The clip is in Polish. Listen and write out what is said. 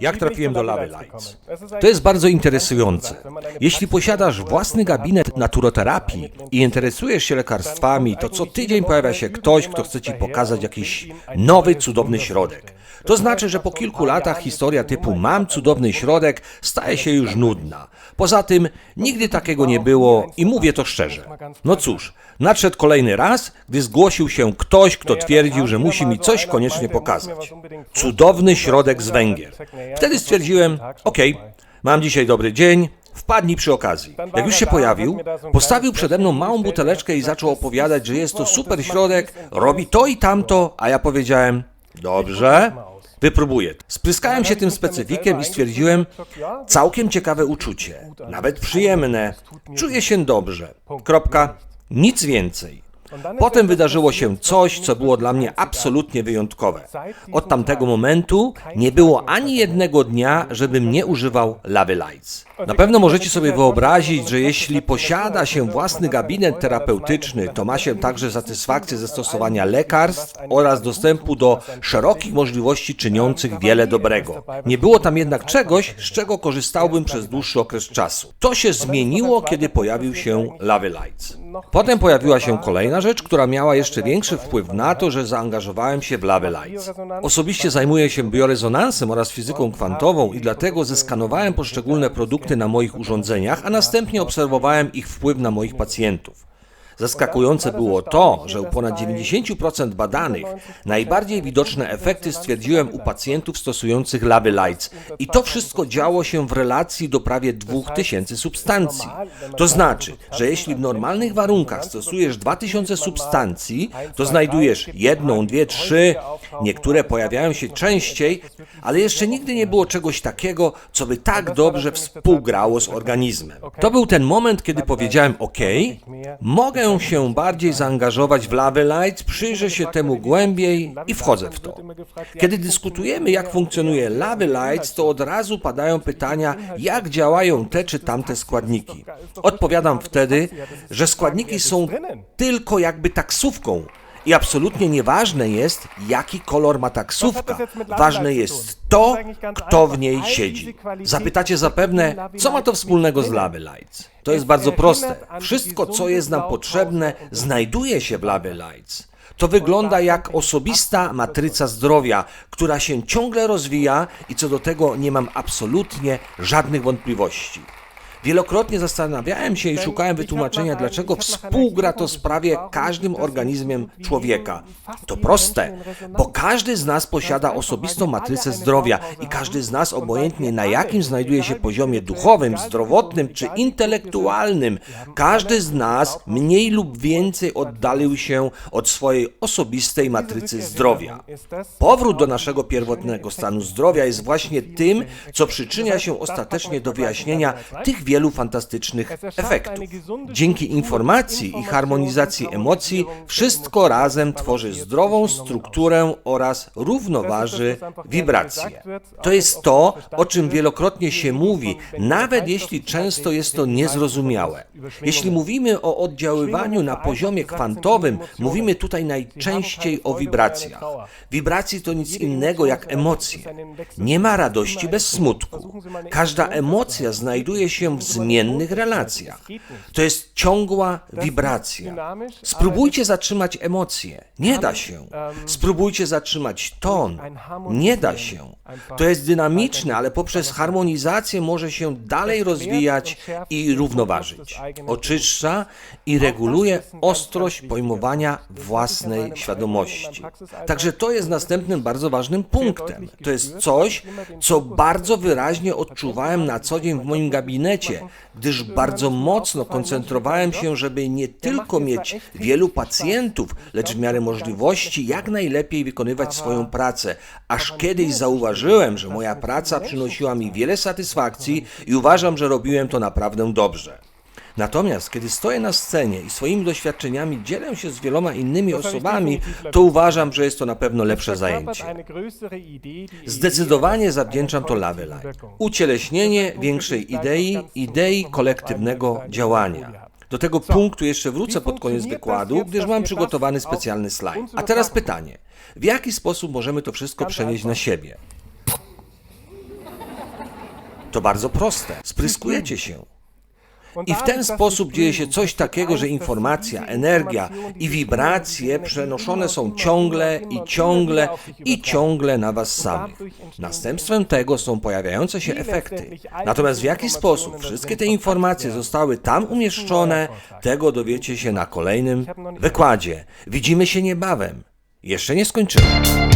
Jak trafiłem do Lawy Lights? To jest bardzo interesujące. Jeśli posiadasz własny gabinet naturoterapii i interesujesz się lekarstwami, to co tydzień pojawia się ktoś, kto chce ci pokazać jakiś nowy, cudowny środek. To znaczy, że po kilku latach historia typu mam cudowny środek staje się już nudna. Poza tym nigdy takiego nie było i mówię to szczerze. No cóż, nadszedł kolejny raz, gdy zgłosił się ktoś, kto twierdził, że musi mi coś koniecznie pokazać. Cudowny środek z Węgier. Wtedy stwierdziłem, okej, mam dzisiaj dobry dzień, wpadnij przy okazji. Jak już się pojawił, postawił przede mną małą buteleczkę i zaczął opowiadać, że jest to super środek, robi to i tamto, a ja powiedziałem, dobrze, wypróbuję. Spryskałem się tym specyfikiem i stwierdziłem, całkiem ciekawe uczucie, nawet przyjemne, czuję się dobrze. Kropka, nic więcej. Potem wydarzyło się coś, co było dla mnie absolutnie wyjątkowe. Od tamtego momentu nie było ani jednego dnia, żebym nie używał Lawy Lights. Na pewno możecie sobie wyobrazić, że jeśli posiada się własny gabinet terapeutyczny, to ma się także satysfakcję ze stosowania lekarstw oraz dostępu do szerokich możliwości czyniących wiele dobrego. Nie było tam jednak czegoś, z czego korzystałbym przez dłuższy okres czasu. To się zmieniło, kiedy pojawił się Lawy Lights. Potem pojawiła się kolejna rzecz, która miała jeszcze większy wpływ na to, że zaangażowałem się w Lawy Lights. Osobiście zajmuję się biorezonansem oraz fizyką kwantową i dlatego zeskanowałem poszczególne produkty na moich urządzeniach, a następnie obserwowałem ich wpływ na moich pacjentów. Zaskakujące było to, że u ponad 90% badanych najbardziej widoczne efekty stwierdziłem u pacjentów stosujących Lawy Lights i to wszystko działo się w relacji do prawie 2000 substancji. To znaczy, że jeśli w normalnych warunkach stosujesz 2000 substancji, to znajdujesz jedną, dwie, trzy, niektóre pojawiają się częściej, ale jeszcze nigdy nie było czegoś takiego, co by tak dobrze współgrało z organizmem. To był ten moment, kiedy powiedziałem: OK, mogę się bardziej zaangażować w Lave Lights, przyjrzę się temu głębiej i wchodzę w to. Kiedy dyskutujemy, jak funkcjonuje Lave Lights, to od razu padają pytania, jak działają te czy tamte składniki. Odpowiadam wtedy, że składniki są tylko jakby taksówką. I absolutnie nieważne jest, jaki kolor ma taksówka. Ważne jest to, kto w niej siedzi. Zapytacie zapewne, co ma to wspólnego z Lave Lights? To jest bardzo proste. Wszystko, co jest nam potrzebne, znajduje się w Lave Lights. To wygląda jak osobista matryca zdrowia, która się ciągle rozwija i co do tego nie mam absolutnie żadnych wątpliwości. Wielokrotnie zastanawiałem się i szukałem wytłumaczenia, dlaczego współgra to z prawie każdym organizmem człowieka. To proste, bo każdy z nas posiada osobistą matrycę zdrowia i każdy z nas, obojętnie na jakim znajduje się poziomie duchowym, zdrowotnym czy intelektualnym, każdy z nas mniej lub więcej oddalił się od swojej osobistej matrycy zdrowia. Powrót do naszego pierwotnego stanu zdrowia jest właśnie tym, co przyczynia się ostatecznie do wyjaśnienia tych wielu fantastycznych efektów. Dzięki informacji i harmonizacji emocji wszystko razem tworzy zdrową strukturę oraz równoważy wibracje. To jest to, o czym wielokrotnie się mówi, nawet jeśli często jest to niezrozumiałe. Jeśli mówimy o oddziaływaniu na poziomie kwantowym, mówimy tutaj najczęściej o wibracjach. Wibracje to nic innego jak emocje. Nie ma radości bez smutku. Każda emocja znajduje się w zmiennych relacjach. To jest ciągła wibracja. Spróbujcie zatrzymać emocje. Nie da się. Spróbujcie zatrzymać ton. Nie da się. To jest dynamiczne, ale poprzez harmonizację może się dalej rozwijać i równoważyć. Oczyszcza i reguluje ostrość pojmowania własnej świadomości. Także to jest następnym bardzo ważnym punktem. To jest coś, co bardzo wyraźnie odczuwałem na co dzień w moim gabinecie, gdyż bardzo mocno koncentrowałem się, żeby nie tylko mieć wielu pacjentów, lecz w miarę możliwości jak najlepiej wykonywać swoją pracę. Aż kiedyś zauważyłem, że moja praca przynosiła mi wiele satysfakcji i uważam, że robiłem to naprawdę dobrze. Natomiast kiedy stoję na scenie i swoimi doświadczeniami dzielę się z wieloma innymi osobami, to uważam, że jest to na pewno lepsze zajęcie. Zdecydowanie zawdzięczam to Lave Light. Ucieleśnienie większej idei, idei kolektywnego działania. Do tego punktu jeszcze wrócę pod koniec wykładu, gdyż mam przygotowany specjalny slajd. A teraz pytanie. W jaki sposób możemy to wszystko przenieść na siebie? To bardzo proste. Spryskujecie się. I w ten sposób dzieje się coś takiego, że informacja, energia i wibracje przenoszone są ciągle i ciągle i ciągle na Was samych. Następstwem tego są pojawiające się efekty. Natomiast w jaki sposób wszystkie te informacje zostały tam umieszczone, tego dowiecie się na kolejnym wykładzie. Widzimy się niebawem. Jeszcze nie skończyłem.